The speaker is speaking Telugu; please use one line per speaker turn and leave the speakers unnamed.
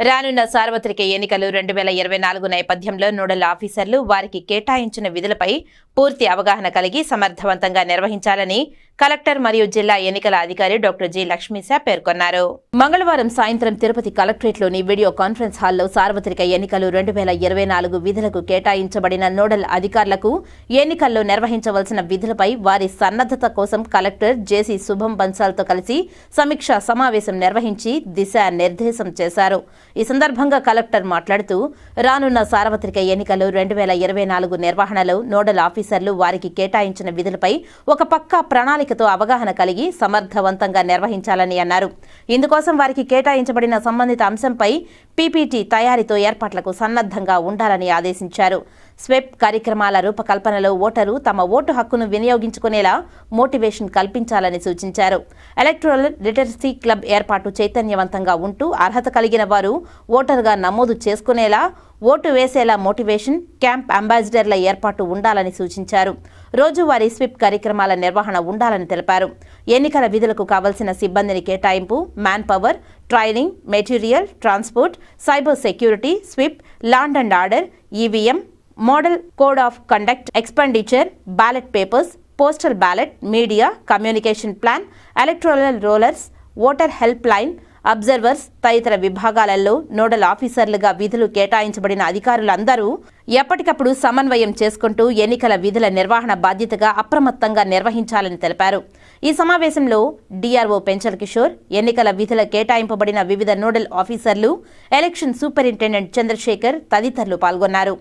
రానున్న సార్వత్రిక ఎన్నికలు రెండు వేల ఇరవై నాలుగు నేపథ్యంలో నోడల్ ఆఫీసర్లు వారికి కేటాయించిన విధులపై పూర్తి అవగాహన కలిగి సమర్థవంతంగా నిర్వహించాలని కలెక్టర్ మరియు జిల్లా ఎన్నికల అధికారి డాక్టర్ జి లక్ష్మీశా పేర్కొన్నారు. మంగళవారం సాయంత్రం తిరుపతి కలెక్టరేట్లోని వీడియో కాన్ఫరెన్స్ హాల్లో సార్వత్రిక ఎన్నికలు రెండు వేల ఇరవై నాలుగు విధులకు కేటాయించబడిన నోడల్ అధికారులకు ఎన్నికల్లో నిర్వహించవలసిన విధులపై వారి సన్నద్ధత కోసం కలెక్టర్ జేసీ శుభం బన్సాల్తో కలిసి సమీక్షా సమావేశం నిర్వహించి దిశా నిర్దేశం చేశారు. ఈ సందర్భంగా కలెక్టర్ మాట్లాడుతూ రానున్న సార్వత్రిక ఎన్నికలు రెండు వేల ఇరవై నాలుగు నిర్వహణలో నోడల్ ఆఫీసర్లు వారికి కేటాయించిన విధులపై ఒక పక్కా ప్రణాళికతో అవగాహన కలిగి సమర్థవంతంగా నిర్వహించాలని అన్నారు. ఇందుకోసం వారికి కేటాయించబడిన సంబంధిత అంశంపై పీపీటీ తయారీతో ఏర్పాట్లకు సన్నద్ధంగా ఉండాలని ఆదేశించారు. స్వెప్ కార్యక్రమాల రూపకల్పనలో ఓటరు తమ ఓటు హక్కును వినియోగించుకునేలా మోటివేషన్ కల్పించాలని సూచించారు. ఎలక్ట్రల్ లిటరసీ క్లబ్ ఏర్పాటు చైతన్యవంతంగా ఉంటూ అర్హత కలిగిన వారు ఓటరుగా నమోదు చేసుకునేలా ఓటు వేసేలా మోటివేషన్ క్యాంప్ అంబాసిడర్ల ఏర్పాటు ఉండాలని సూచించారు. రోజువారీ స్విప్ కార్యక్రమాల నిర్వహణ ఉండాలని తెలిపారు. ఎన్నికల విధులకు కావలసిన సిబ్బందిని కేటాయింపు man power training material transport cyber security SVEEP land and order EVM model code of conduct expenditure ballot papers postal ballot media communication plan electoral rolls voter helpline observers తదితర విభాగాలలో నోడల్ ఆఫీసర్లుగా విధులు కేటాయించబడిన అధికారులందరూ ఎప్పటికప్పుడు సమన్వయం చేసుకుంటూ ఎన్నికల విధుల నిర్వహణ బాధ్యతగా అప్రమత్తంగా నిర్వహించాలని తెలిపారు. ఈ సమావేశంలో డిఆర్ఓ పెంచల్ కిషోర్ ఎన్నికల విధుల కేటాయింపబడిన వివిధ నోడల్ ఆఫీసర్లు ఎలక్షన్ సూపరింటెండెంట్ చంద్రశేఖర్ తదితరులు పాల్గొన్నారు.